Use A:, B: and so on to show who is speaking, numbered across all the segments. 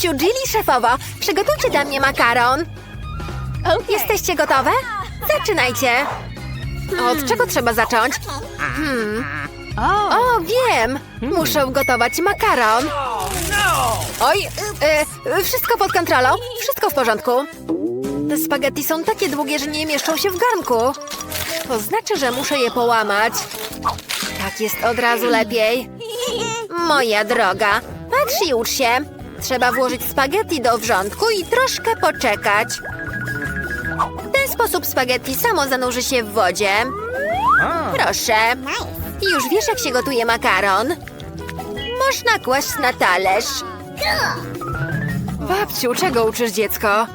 A: Babciu, Jilly, szefowo, przygotujcie dla mnie makaron. Jesteście gotowe? Zaczynajcie. Od czego trzeba zacząć? Hmm. O, wiem! Muszę gotować makaron. Oj, e, wszystko pod kontrolą. Wszystko w porządku. Te spaghetti są takie długie, że nie mieszczą się w garnku. To znaczy, że muszę je połamać. Tak jest od razu lepiej. Moja droga, patrz i ucz się. Trzeba włożyć spaghetti do wrzątku i troszkę poczekać. W ten sposób spaghetti samo zanurzy się w wodzie. Proszę. Już wiesz, jak się gotuje makaron? Można kłaść na talerz. Babciu, czego uczysz dziecko?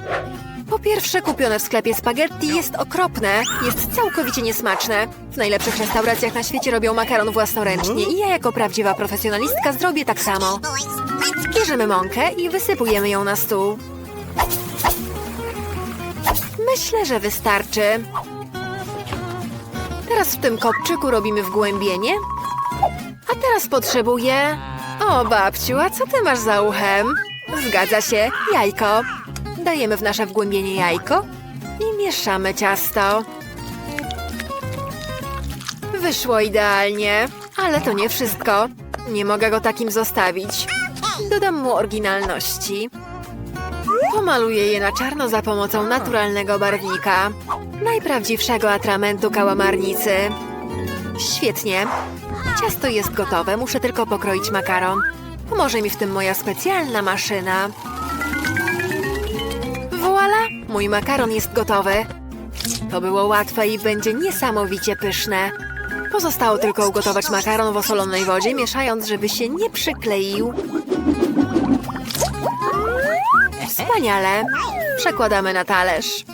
A: Po pierwsze, kupione w sklepie spaghetti jest okropne. Jest całkowicie niesmaczne. W najlepszych restauracjach na świecie robią makaron własnoręcznie i ja jako prawdziwa profesjonalistka zrobię tak samo. Bierzemy mąkę i wysypujemy ją na stół. Myślę, że wystarczy. Teraz w tym kopczyku robimy wgłębienie. A teraz potrzebuję... O, babciu, a co ty masz za uchem? Zgadza się, jajko. Dajemy w nasze wgłębienie jajko i mieszamy ciasto. Wyszło idealnie, ale to nie wszystko. Nie mogę go takim zostawić. Dodam mu oryginalności. Pomaluję je na czarno za pomocą naturalnego barwnika. Najprawdziwszego atramentu kałamarnicy. Świetnie. Ciasto jest gotowe, muszę tylko pokroić makaron. Pomoże mi w tym moja specjalna maszyna. Voila! Mój makaron jest gotowy. To było łatwe i będzie niesamowicie pyszne. Pozostało tylko ugotować makaron w osolonej wodzie, mieszając, żeby się nie przykleił. Wspaniale. Przekładamy na talerz.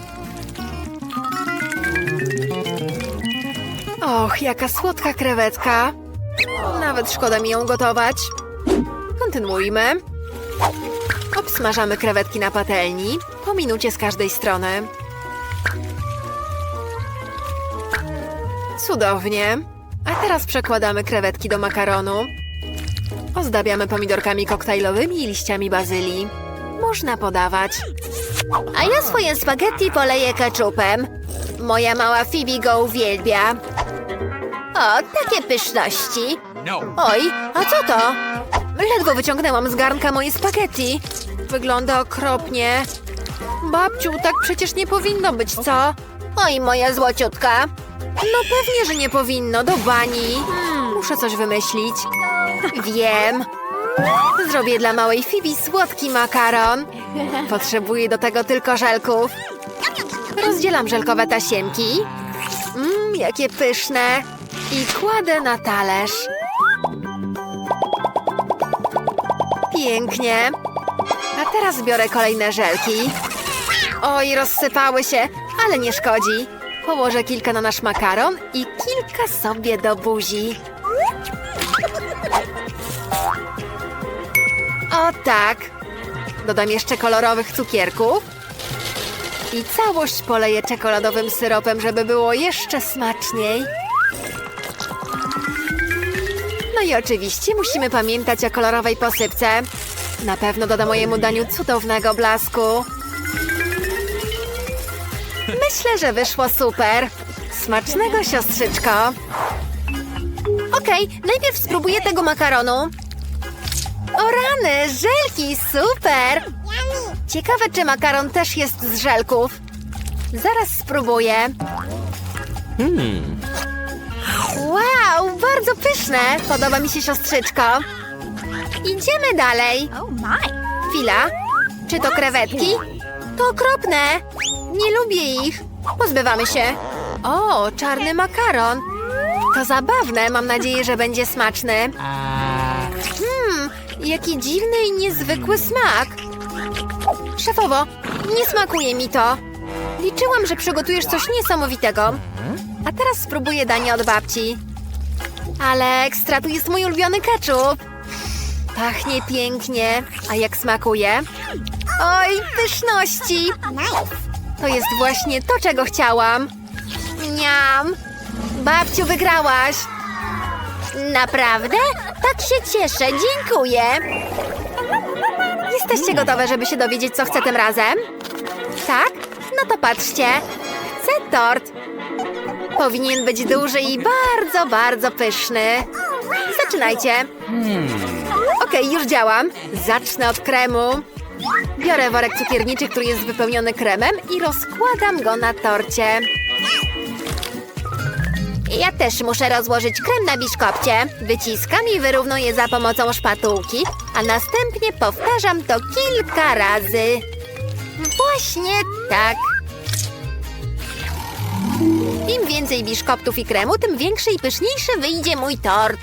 A: Och, jaka słodka krewetka. Nawet szkoda mi ją gotować. Kontynuujmy. Obsmażamy krewetki na patelni, po minucie z każdej strony. Cudownie. A teraz przekładamy krewetki do makaronu. Ozdabiamy pomidorkami koktajlowymi i liściami bazylii. Można podawać. A ja swoje spaghetti poleję keczupem. Moja mała Phoebe go uwielbia. O, takie pyszności. Oj, a co to? Ledwo wyciągnęłam z garnka moje spaghetti. Wygląda okropnie. Babciu, tak przecież nie powinno być, co? Oj, moja złociutka. No pewnie, że nie powinno, do bani. Muszę coś wymyślić. Wiem. Zrobię dla małej Fibi słodki makaron. Potrzebuję do tego tylko żelków. Rozdzielam żelkowe tasiemki. Mmm, jakie pyszne. I kładę na talerz. Pięknie. A teraz biorę kolejne żelki. Oj, rozsypały się, ale nie szkodzi. Położę kilka na nasz makaron i kilka sobie do buzi. O tak. Dodam jeszcze kolorowych cukierków. I całość poleję czekoladowym syropem, żeby było jeszcze smaczniej. No i oczywiście musimy pamiętać o kolorowej posypce. Na pewno doda mojemu daniu cudownego blasku. Myślę, że wyszło super. Smacznego, siostrzyczko. Okej, najpierw spróbuję tego makaronu. O rany, żelki, super! Ciekawe, czy makaron też jest z żelków. Zaraz spróbuję. Wow, bardzo pyszne! Podoba mi się siostrzyczko. Idziemy dalej. Chwila. Czy to krewetki? To okropne. Nie lubię ich. Pozbywamy się. O, czarny makaron. To zabawne. Mam nadzieję, że będzie smaczny. Hmm, jaki dziwny i niezwykły smak. Szefowo, nie smakuje mi to. Liczyłam, że przygotujesz coś niesamowitego. A teraz spróbuję danie od babci. Ale ekstra, tu jest mój ulubiony ketchup. Pachnie pięknie. A jak smakuje? Oj, pyszności! To jest właśnie to, czego chciałam. Niam! Babciu, wygrałaś! Naprawdę? Tak się cieszę, dziękuję! Jesteście gotowe, żeby się dowiedzieć, co chcę tym razem? Tak? No to patrzcie. Chcę tort. Powinien być duży i bardzo, bardzo pyszny. Zaczynajcie. Okej, już działam. Zacznę od kremu. Biorę worek cukierniczy, który jest wypełniony kremem i rozkładam go na torcie. Ja też muszę rozłożyć krem na biszkopcie. Wyciskam i wyrównuję za pomocą szpatułki, a następnie powtarzam to kilka razy. Właśnie tak. Im więcej biszkoptów i kremu, tym większy i pyszniejszy wyjdzie mój tort.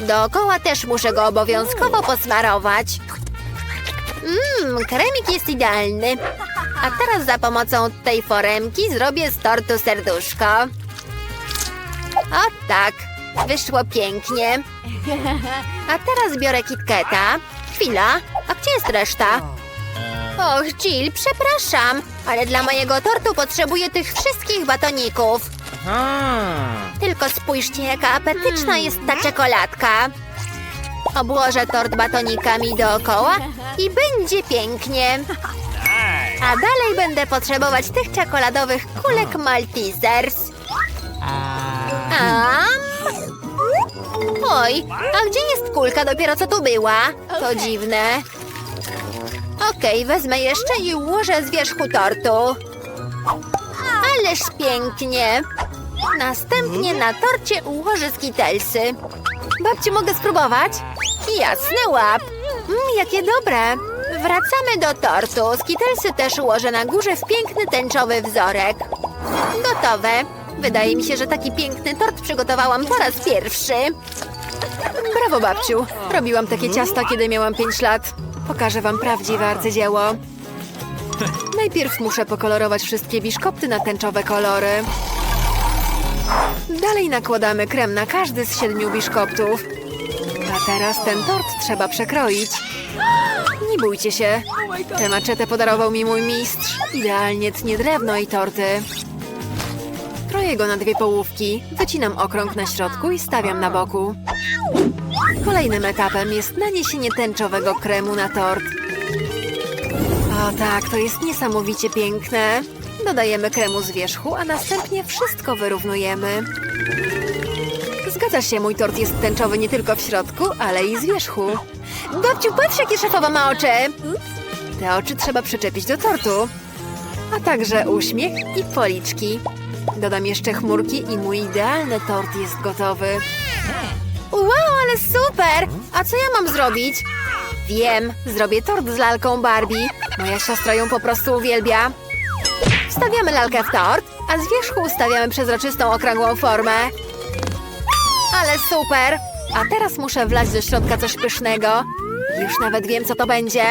A: Dookoła też muszę go obowiązkowo posmarować. Mmm, kremik jest idealny. A teraz za pomocą tej foremki zrobię z tortu serduszko. O tak, wyszło pięknie. A teraz biorę KitKata. Chwila, a gdzie jest reszta? Och, Jill, przepraszam, ale dla mojego tortu potrzebuję tych wszystkich batoników. Tylko spójrzcie, jaka apetyczna jest ta czekoladka. Obłożę tort batonikami dookoła i będzie pięknie. A dalej będę potrzebować tych czekoladowych kulek Maltesers. Oj, a gdzie jest kulka? Dopiero co tu była. To dziwne. Okej, wezmę jeszcze i ułożę z wierzchu tortu. Ależ pięknie. Następnie na torcie ułożę skitelsy. Babciu, mogę spróbować? Jasny łap. Mmm, jakie dobre. Wracamy do tortu. Skitelsy też ułożę na górze w piękny tęczowy wzorek. Gotowe. Wydaje mi się, że taki piękny tort przygotowałam po raz pierwszy. Brawo, babciu. Robiłam takie ciasta, kiedy miałam 5 lat. Pokażę wam prawdziwe arcydzieło. Najpierw muszę pokolorować wszystkie biszkopty na tęczowe kolory. Dalej nakładamy krem na każdy z siedmiu biszkoptów. A teraz ten tort trzeba przekroić. Nie bójcie się. Tę maczetę podarował mi mój mistrz. Idealnie tnie drewno i torty. Kroję go na dwie połówki, wycinam okrąg na środku i stawiam na boku. Kolejnym etapem jest naniesienie tęczowego kremu na tort. O tak, to jest niesamowicie piękne. Dodajemy kremu z wierzchu, a następnie wszystko wyrównujemy. Zgadza się, mój tort jest tęczowy nie tylko w środku, ale i z wierzchu. Babciu, patrz jakie szefowa ma oczy! Te oczy trzeba przyczepić do tortu. A także uśmiech i policzki. Dodam jeszcze chmurki i mój idealny tort jest gotowy. Wow, ale super! A co ja mam zrobić? Wiem, zrobię tort z lalką Barbie. Moja siostra ją po prostu uwielbia. Wstawiamy lalkę w tort, a z wierzchu ustawiamy przezroczystą, okrągłą formę. Ale super! A teraz muszę wlać do środka coś pysznego. Już nawet wiem, co to będzie.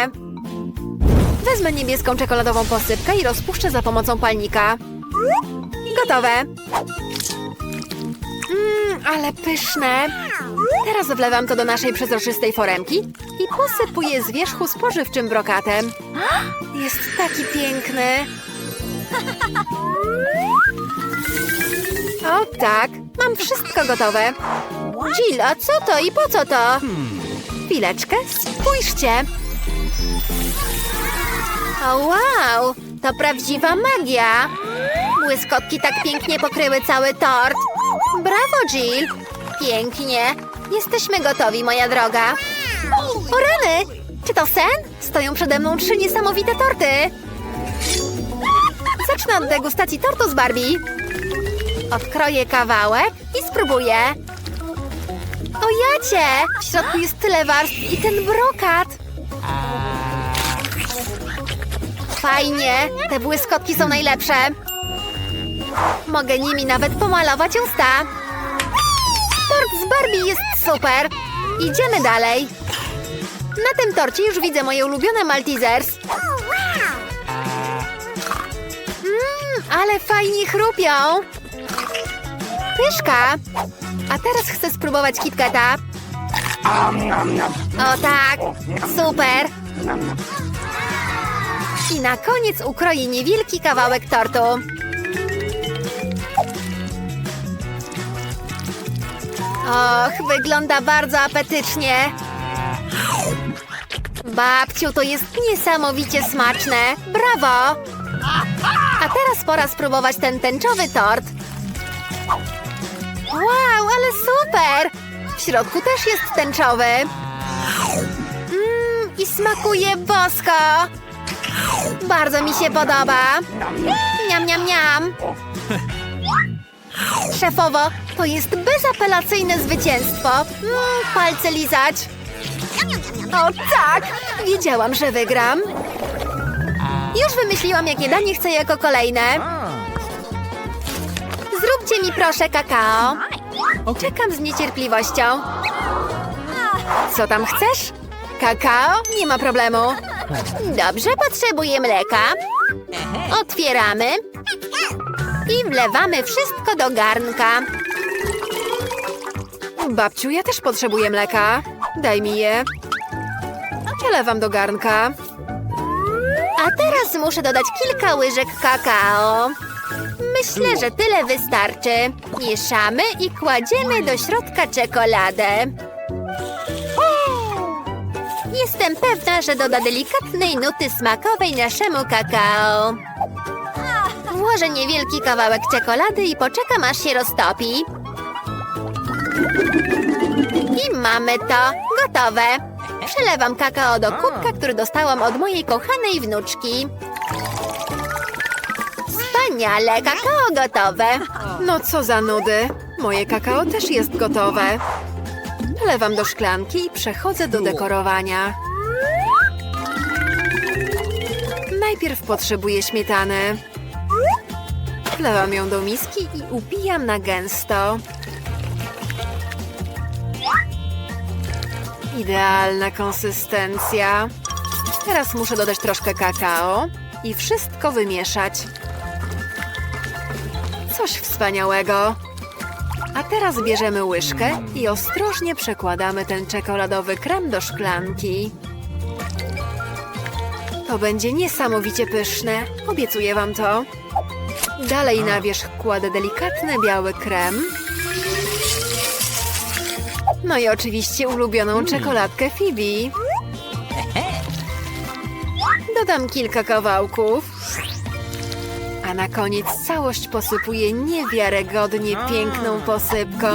A: Wezmę niebieską czekoladową posypkę i rozpuszczę za pomocą palnika. Gotowe. Mmm, ale pyszne. Teraz wlewam to do naszej przezroczystej foremki i posypuję z wierzchu spożywczym brokatem. Jest taki piękny. O tak, mam wszystko gotowe. Jill, a co to i po co to? Chwileczkę, spójrzcie. O wow, to prawdziwa magia. Błyskotki tak pięknie pokryły cały tort. Brawo, Jill. Pięknie. Jesteśmy gotowi, moja droga. O rany! Czy to sen? Stoją przede mną trzy niesamowite torty. Zacznę od degustacji tortu z Barbie. Odkroję kawałek i spróbuję. O jacie! W środku jest tyle warstw i ten brokat. Fajnie, te błyskotki są najlepsze. Mogę nimi nawet pomalować usta. Tort z Barbie jest super. Idziemy dalej. Na tym torcie już widzę moje ulubione Maltesers. Ale fajnie chrupią. Pyszka. A teraz chcę spróbować KitKata. O tak, super. I na koniec ukroję niewielki kawałek tortu. Och, wygląda bardzo apetycznie. Babciu, to jest niesamowicie smaczne. Brawo! A teraz pora spróbować ten tęczowy tort. Wow, ale super! W środku też jest tęczowy. Mmm, i smakuje bosko. Bardzo mi się podoba. Niam, niam, niam. Szefowo, to jest bezapelacyjne zwycięstwo. Mm, palce lizać. O tak! Wiedziałam, że wygram. Już wymyśliłam, jakie danie chcę jako kolejne. Zróbcie mi proszę kakao. Czekam z niecierpliwością. Co tam chcesz? Kakao? Nie ma problemu. Dobrze, potrzebuję mleka. Otwieramy. I wlewamy wszystko do garnka. Babciu, ja też potrzebuję mleka. Daj mi je. Przelewam do garnka. A teraz muszę dodać kilka łyżek kakao. Myślę, że tyle wystarczy. Mieszamy i kładziemy do środka czekoladę. Jestem pewna, że doda delikatnej nuty smakowej naszemu kakao. Włożę niewielki kawałek czekolady i poczekam, aż się roztopi. I mamy to. Gotowe. Przelewam kakao do kubka, który dostałam od mojej kochanej wnuczki. Wspaniale, kakao gotowe. No co za nudy. Moje kakao też jest gotowe. Wlewam do szklanki i przechodzę do dekorowania. Najpierw potrzebuję śmietany. Wlewam ją do miski i upijam na gęsto. Idealna konsystencja. Teraz muszę dodać troszkę kakao i wszystko wymieszać. Coś wspaniałego. A teraz bierzemy łyżkę i ostrożnie przekładamy ten czekoladowy krem do szklanki. To będzie niesamowicie pyszne. Obiecuję wam to. Dalej na wierzch kładę delikatny biały krem. No i oczywiście ulubioną czekoladkę Phoebe. Dodam kilka kawałków. A na koniec całość posypuję niewiarygodnie piękną posypką.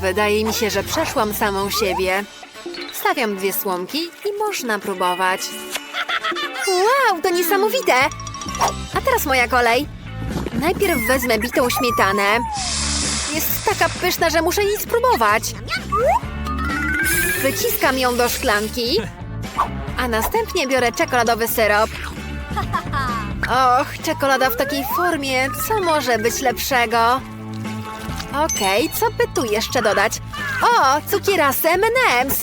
A: Wydaje mi się, że przeszłam samą siebie. Stawiam dwie słomki i można próbować. Wow, to niesamowite! A teraz moja kolej. Najpierw wezmę bitą śmietanę. Jest taka pyszna, że muszę jej spróbować. Wyciskam ją do szklanki, a następnie biorę czekoladowy syrop. Och, czekolada w takiej formie, co może być lepszego? Okej, co by tu jeszcze dodać? O, cukierasy M&M's!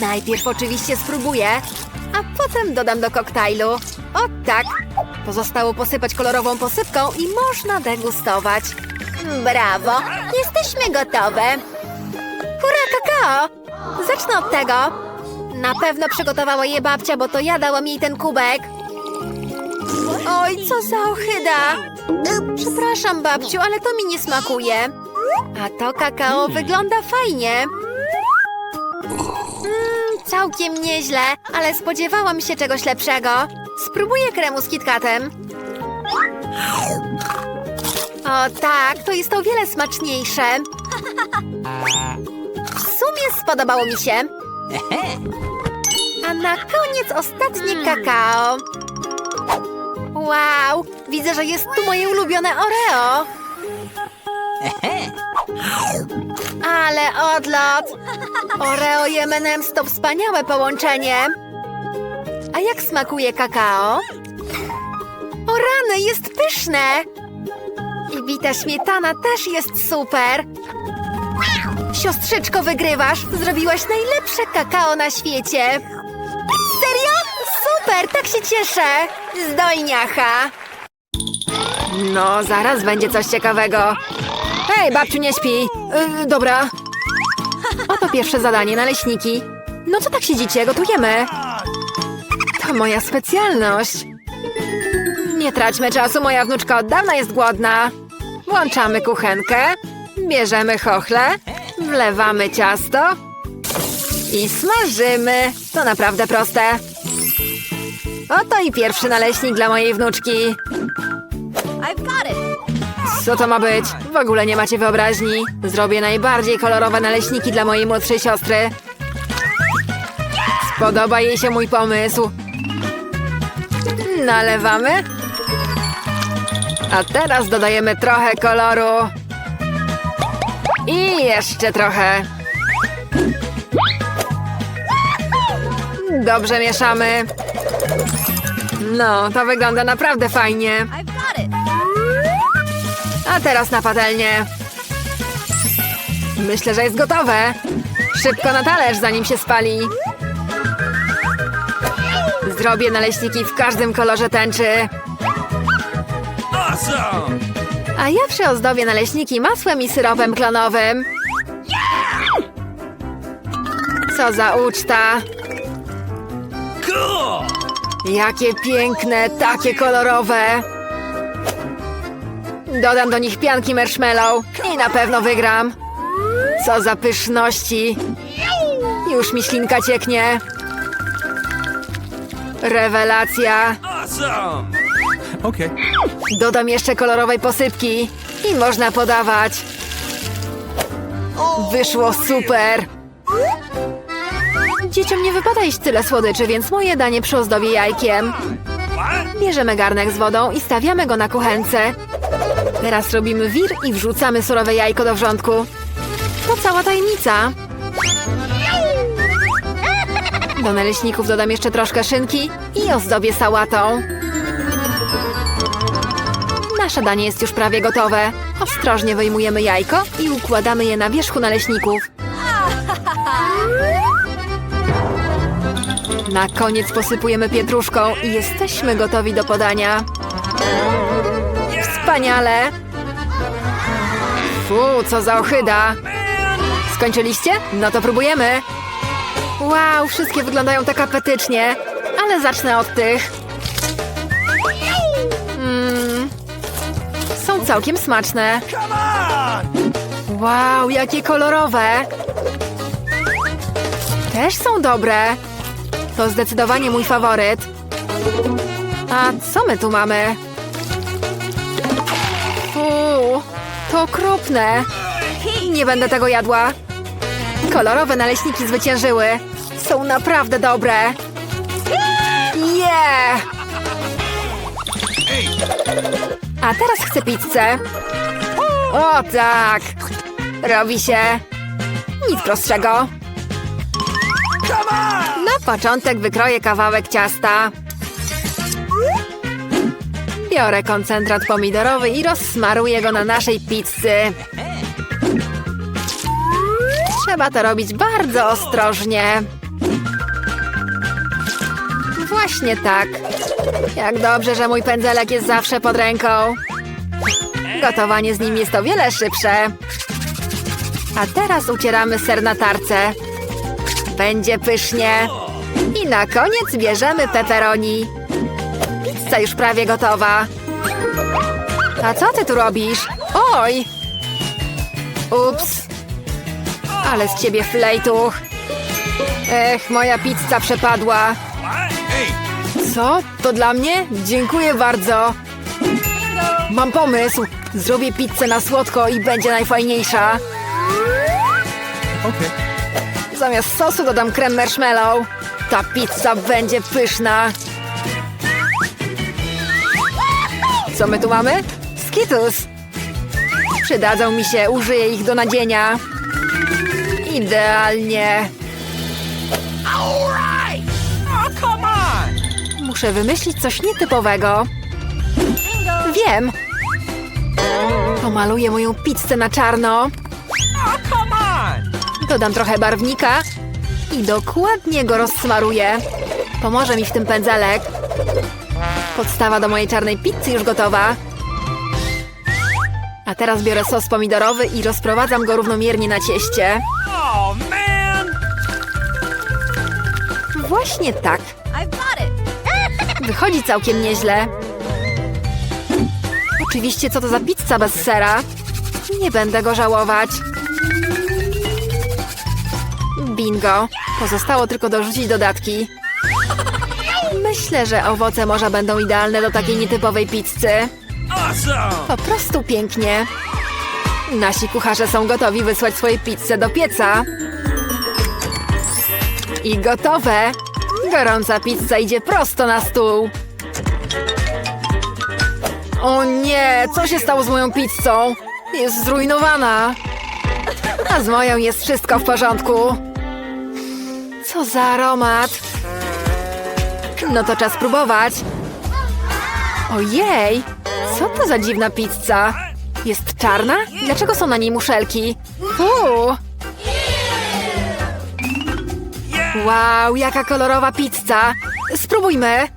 A: Najpierw oczywiście spróbuję, a potem dodam do koktajlu. O tak! Pozostało posypać kolorową posypką i można degustować. Brawo! Jesteśmy gotowe! Hurra, kakao! Zacznę od tego. Na pewno przygotowała je babcia, bo to ja dałam jej ten kubek. Oj, co za ochyda! Przepraszam, babciu, ale to mi nie smakuje. A to kakao wygląda fajnie. Mm, całkiem nieźle, ale spodziewałam się czegoś lepszego. Spróbuję kremu z KitKatem. O tak, to jest o wiele smaczniejsze. W sumie spodobało mi się. A na koniec ostatnie kakao. Wow, widzę, że jest tu moje ulubione Oreo. Ale odlot! Oreo i M&M's to wspaniałe połączenie. A jak smakuje kakao? O rany, jest pyszne! I bita śmietana też jest super. Siostrzyczko, wygrywasz! Zrobiłaś najlepsze kakao na świecie! Serio? Super, tak się cieszę! Zdojniacha! No, zaraz będzie coś ciekawego. Hej, babciu, nie śpi! Yy, dobra. Oto pierwsze zadanie, naleśniki. No co tak siedzicie? Gotujemy. Moja specjalność. Nie traćmy czasu, moja wnuczka od dawna jest głodna. Włączamy kuchenkę, bierzemy chochle Wlewamy ciasto i smażymy. To naprawdę proste. Oto i pierwszy naleśnik dla mojej wnuczki. Co to ma być? W ogóle nie macie wyobraźni. Zrobię najbardziej kolorowe naleśniki dla mojej młodszej siostry. Spodoba jej się mój pomysł. Nalewamy. A teraz dodajemy trochę koloru. I jeszcze trochę. Dobrze mieszamy. No, to wygląda naprawdę fajnie. A teraz na patelnię. Myślę, że jest gotowe. Szybko na talerz, zanim się spali. Zrobię naleśniki w każdym kolorze tęczy. A ja przyozdobię naleśniki masłem i syropem klonowym. Co za uczta. Jakie piękne, takie kolorowe. Dodam do nich pianki marshmallow i na pewno wygram. Co za pyszności. Już mi ślinka cieknie. Rewelacja.
B: Awesome! Okay.
A: Dodam jeszcze kolorowej posypki i można podawać. Wyszło super. Dzieciom nie wypada jeść tyle słodyczy, więc moje danie przyozdobię jajkiem.
B: What?
A: Bierzemy garnek z wodą i stawiamy go na kuchence. Teraz robimy wir i wrzucamy surowe jajko do wrzątku. To cała tajemnica. Do naleśników dodam jeszcze troszkę szynki i ozdobię sałatą. Nasze danie jest już prawie gotowe. Ostrożnie wyjmujemy jajko i układamy je na wierzchu naleśników. Na koniec posypujemy pietruszką i jesteśmy gotowi do podania. Wspaniale! Fu, co za ohyda! Skończyliście? No to próbujemy! Wow, wszystkie wyglądają tak apetycznie, ale zacznę od tych. Mmm, są całkiem smaczne. Wow, jakie kolorowe! Też są dobre. To zdecydowanie mój faworyt. A co my tu mamy? Fuu, to okropne. Nie będę tego jadła. Kolorowe naleśniki zwyciężyły. Są naprawdę dobre. Yeah! A teraz chcę pizzę. O tak! Robi się. Nic prostszego. Na początek wykroję kawałek ciasta. Biorę koncentrat pomidorowy i rozsmaruję go na naszej pizzy. Trzeba to robić bardzo ostrożnie. Właśnie tak. Jak dobrze, że mój pędzelek jest zawsze pod ręką. Gotowanie z nim jest o wiele szybsze. A teraz ucieramy ser na tarce. Będzie pysznie. I na koniec bierzemy pepperoni. Pizza już prawie gotowa. A co ty tu robisz? Oj! Ups. Ale z ciebie flejtuch. Ech, moja pizza przepadła. Co? To dla mnie? Dziękuję bardzo. Mam pomysł. Zrobię pizzę na słodko i będzie najfajniejsza.
B: Okay.
A: Zamiast sosu dodam krem marshmallow. Ta pizza będzie pyszna. Co my tu mamy? Skittles. Przydadzą mi się, użyję ich do nadzienia. Idealnie.
B: Oh!
A: Muszę wymyślić coś nietypowego. Wiem. Pomaluję moją pizzę na czarno.
B: Oh!
A: Dodam trochę barwnika i dokładnie go rozsmaruję. Pomoże mi w tym pędzelek. Podstawa do mojej czarnej pizzy już gotowa. A teraz biorę sos pomidorowy i rozprowadzam go równomiernie na cieście. Właśnie tak. Wychodzi całkiem nieźle. Oczywiście, co to za pizza bez sera? Nie będę go żałować. Bingo. Pozostało tylko dorzucić dodatki. Myślę, że owoce morza będą idealne do takiej nietypowej pizzy. Po prostu pięknie. Nasi kucharze są gotowi wysłać swoje pizze do pieca. I gotowe. Gorąca pizza idzie prosto na stół. O nie, co się stało z moją pizzą? Jest zrujnowana. A z moją jest wszystko w porządku. Co za aromat. No to czas spróbować. Ojej, co to za dziwna pizza? Jest czarna? Dlaczego są na niej muszelki? Wow, jaka kolorowa pizza! Spróbujmy!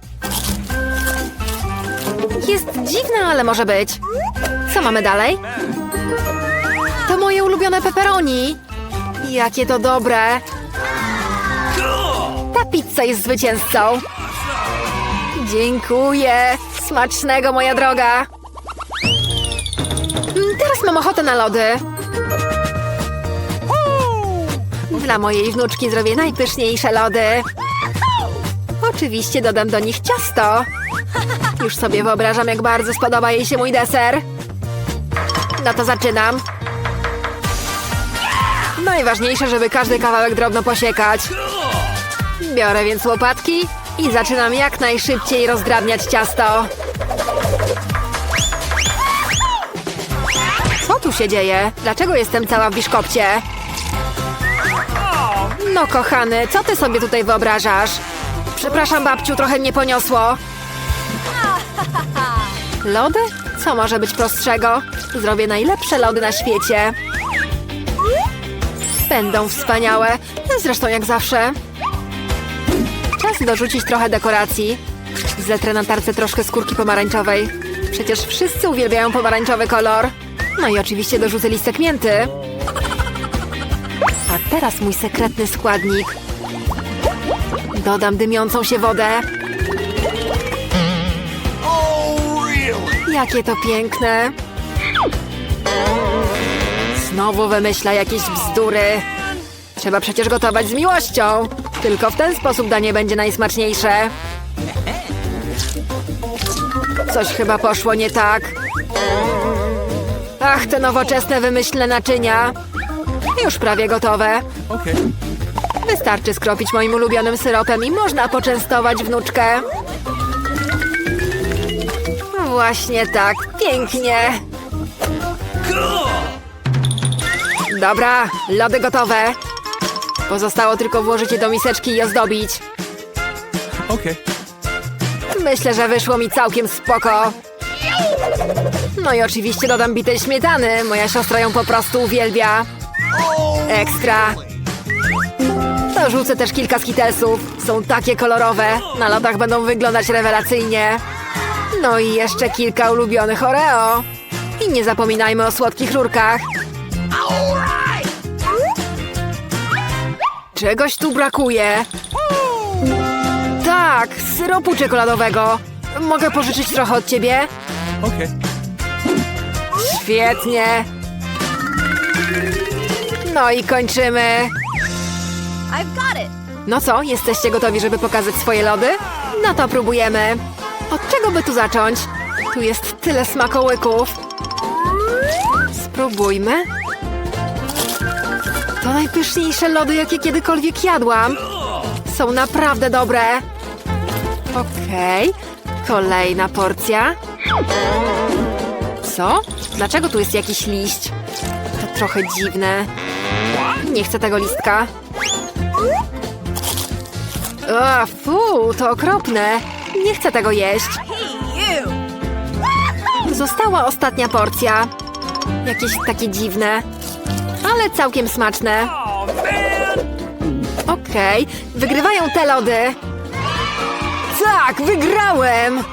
A: Jest dziwna, ale może być. Co mamy dalej? To moje ulubione pepperoni! Jakie to dobre! Ta pizza jest zwycięzcą! Dziękuję! Smacznego, moja droga! Mm, Teraz mam ochotę na lody. Dla mojej wnuczki zrobię najpyszniejsze lody. Oczywiście dodam do nich ciasto. Już sobie wyobrażam, jak bardzo spodoba jej się mój deser. No to zaczynam. Najważniejsze, żeby każdy kawałek drobno posiekać. Biorę więc łopatki i zaczynam jak najszybciej rozdrabniać ciasto. Co tu się dzieje? Dlaczego jestem cała w biszkopcie? No kochany, co ty sobie tutaj wyobrażasz? Przepraszam babciu, trochę mnie poniosło. Lody? Co może być prostszego? Zrobię najlepsze lody na świecie. Będą wspaniałe, zresztą jak zawsze. Czas dorzucić trochę dekoracji. Zetrę na tarce troszkę skórki pomarańczowej. Przecież wszyscy uwielbiają pomarańczowy kolor. No i oczywiście dorzucę listek mięty. A teraz mój sekretny składnik. Dodam dymiącą się wodę. Jakie to piękne. Znowu wymyśla jakieś bzdury. Trzeba przecież gotować z miłością. Tylko w ten sposób danie będzie najsmaczniejsze. Coś chyba poszło nie tak. Ach, te nowoczesne wymyślne naczynia. Już prawie gotowe. Wystarczy skropić moim ulubionym syropem i można poczęstować wnuczkę. Właśnie tak, pięknie. Dobra, lody gotowe. Pozostało tylko włożyć je do miseczki i ozdobić.
B: Okay.
A: Myślę, że wyszło mi całkiem spoko. No i oczywiście dodam bitej śmietany. Moja siostra ją po prostu uwielbia. Ekstra. Dorzucę też kilka skitelsów. Są takie kolorowe. Na lodach będą wyglądać rewelacyjnie. No i jeszcze kilka ulubionych Oreo. I nie zapominajmy o słodkich rurkach. Czegoś tu brakuje. Tak, syropu czekoladowego. Mogę pożyczyć trochę od ciebie?
B: Okay.
A: Świetnie. No i kończymy.
C: I've got it.
A: No co, jesteście gotowi, żeby pokazać swoje lody? No to próbujemy. Od czego by tu zacząć? Tu jest tyle smakołyków. Spróbujmy. To najpyszniejsze lody, jakie kiedykolwiek jadłam. Są naprawdę dobre. Okej, kolejna porcja. Co? Dlaczego tu jest jakiś liść? To trochę dziwne. Nie chcę tego listka. O, fu, to okropne. Nie chcę tego jeść. Została ostatnia porcja. Jakieś takie dziwne, ale całkiem smaczne. Okej, wygrywają te lody. Tak, wygrałem!